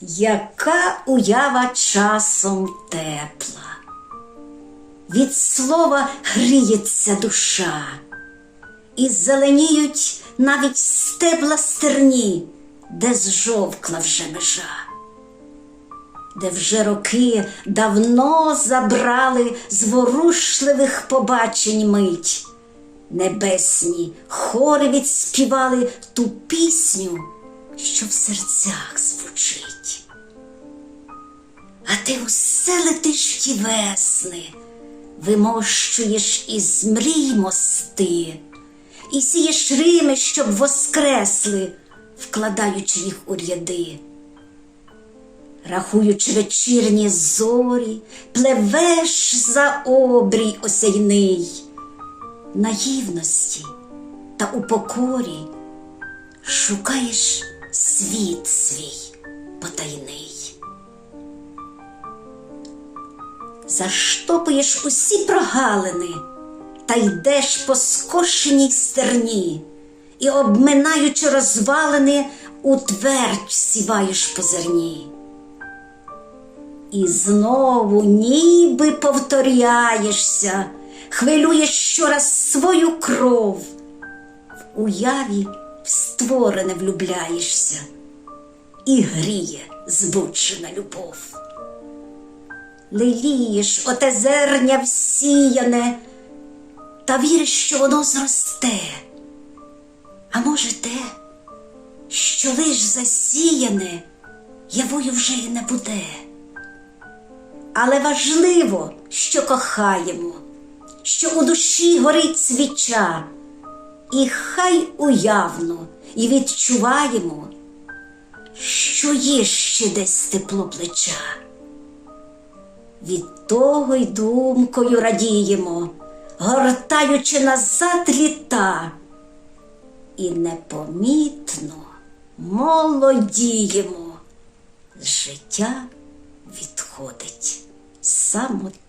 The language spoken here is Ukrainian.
Яка уява часом тепла, від слова гріється душа, і зеленіють навіть стебла стерні, де зжовкла вже межа, де вже роки давно забрали зворушливих побачень мить, небесні хори відспівали ту пісню, що в серцях звучить. А ти усе летиш ті весни, вимощуєш із мрій мости, і сієш рими, щоб воскресли, вкладаючи їх у ряди. Рахуючи вечірні зорі, плевеш за обрій осяйний, наївності та у покорі шукаєш світ свій потайний. Заштопуєш усі прогалини та йдеш по скошеній стерні, і, обминаючи розвалини, у твердь сіваєш по зерні. І знову ніби повторяєшся, хвилюєш щораз свою кров, в уяві в створене влюбляєшся, і гріє збуджена любов. Лелієш оте зерня всіяне, та віриш, що воно зросте, а може те, що лиш засіяне, явою вже й не буде. Але важливо, що кохаємо, що у душі горить свіча, і хай уявно і відчуваємо, що є ще десь тепло плеча. Від того й думкою радіємо, гортаючи назад літа, і непомітно молодіємо, життя відходить самота.